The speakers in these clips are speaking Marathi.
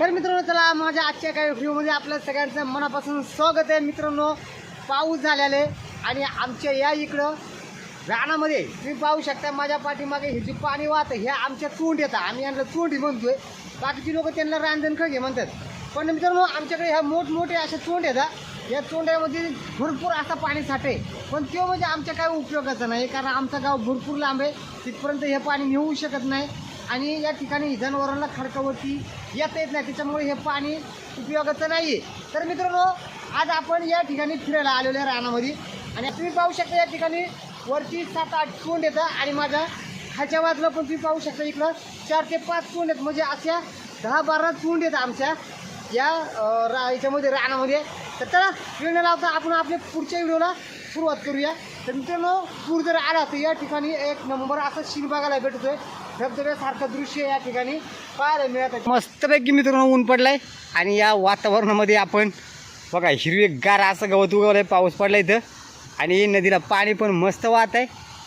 तर मित्रांनो चला माझ्या आजच्या काही व्हिडिओमध्ये आपल्या सगळ्यांचं मनापासून स्वागत आहे. मित्रांनो पाऊस झालेला आहे आणि आमच्या या इकडं रानामध्ये तुम्ही पाहू शकता माझ्या पाठीमागे हे जे पाणी वाहतं हे आमच्या चोंड येतं आम्ही यांना चोंडी म्हणतोय. बाकीची लोक त्यांना रांजण खळगे म्हणतात. पण मित्रांनो आमच्याकडे ह्या मोठमोठे असे चोंड येतात या चोंड्यामध्ये भरपूर असा पाणी साठे पण तो म्हणजे आमच्या काय उपयोगाचा नाही कारण आमचं गाव भरपूर लांब आहे. तिथपर्यंत हे पाणी नेऊ शकत नाही. आणि या ठिकाणी जनावरांना खडकावरती येता येत नाही. त्याच्यामुळे हे पाणी उपयोगाचं नाही आहे तर मित्रांनो आज आपण या ठिकाणी फिरायला आलेलो आहे रानामध्ये. आणि तुम्ही पाहू शकता या ठिकाणी वरती सात आठ कोंड येतं आणि माझ्या खाच्या बाजूला पण तुम्ही पाहू शकता इकडं चार ते पाच कोंड आहेत. म्हणजे अशा दहा बारा कोंड येतं आमच्या या रा याच्यामध्ये रानामध्ये. तर चला वेळ लावता आपण आपल्या पुढच्या व्हिडिओला सुरुवात करूया. तर मित्रांनो पूर जर आला तर या ठिकाणी एक नंबर असं शीन बघायला भेटतोय. धबधब्यासारखं दृश्य या ठिकाणी पाहायला मिळत मस्तपैकी मित्रांनो ऊन पडलाय. आणि या वातावरणामध्ये आपण बघा हिरवेगार असं गवत उगवलं आहे पाऊस पडला इथं. आणि नदीला पाणी पण मस्त वाहत आहे.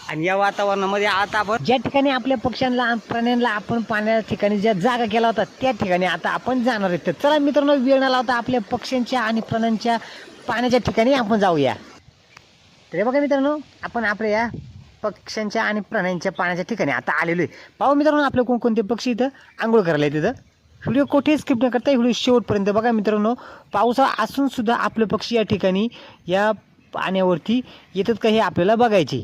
आणि या वातावरणामध्ये आता आपण ज्या ठिकाणी आपल्या पक्ष्यांना प्राण्यांना आपण पाण्याच्या ठिकाणी ज्या जागा केला होता त्या ठिकाणी आता आपण जाणार आहेत. तर चला मित्रांनो वेळ न लावता आपल्या पक्ष्यांच्या आणि प्राण्यांच्या पाण्याच्या ठिकाणी आपण जाऊया. तर बघा मित्रांनो आपण आपल्या या पक्ष्यांच्या आणि प्राण्यांच्या पाण्याच्या ठिकाणी. आता आलेलो आहे. पाहू मित्रांनो आपले कोणकोणते पक्षी इथं आंघोळ करायला तिथं व्हिडिओ कुठे स्किप न करता व्हिडिओ शेवटपर्यंत बघा मित्रांनो. पावसाळा असूनसुद्धा आपलं आपले पक्षी या ठिकाणी या पाण्यावरती येतात का हे आपल्याला बघायचे.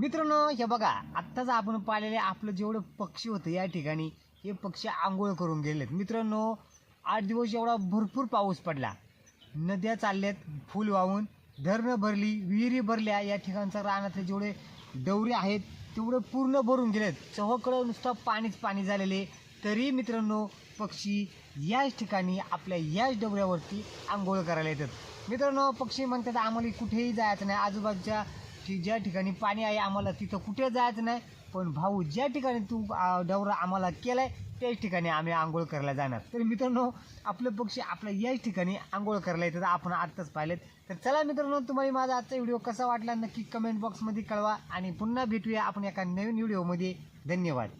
मित्रांनो हे बघा आत्ताच आपण पाहिलेले आपलं जेवढं पक्षी होतं या ठिकाणी हे पक्षी आंघोळ करून गेलेत. मित्रांनो आठ दिवस एवढा भरपूर पाऊस पडला. नद्या चालल्यात फुल वाहून धरणं भरली विहिरी भरल्या या ठिकाणचं रानातले जेवढे डवरे आहेत तेवढे पूर्ण भरून गेलेत. चहकडं नुसतं पाणीच पाणी झालेले. तरी मित्रांनो पक्षी याच ठिकाणी आपल्या याच डवऱ्यावरती आंघोळ करायला येतात. मित्रांनो पक्षी म्हणतात आम्हाला कुठेही जायचं नाही. आजूबाजूच्या की ज्या ठिकाणी पाणी आहे आम्हाला तिथं कुठे जायचं नाही पण भाऊ ज्या ठिकाणी तू डवरा आम्हाला केलाय त्याच ठिकाणी आम्ही आंघोळ करायला जाणार. तर मित्रांनो आपले पक्षी आपल्या याच ठिकाणी आंघोळ करायला येतात आपण आत्ताच पाहिलेत. तर चला मित्रांनो तुम्हाला माझा आजचा व्हिडिओ कसा वाटला नक्की कमेंट बॉक्समध्ये कळवा आणि पुन्हा भेटूया आपण एका नवीन व्हिडिओमध्ये. धन्यवाद.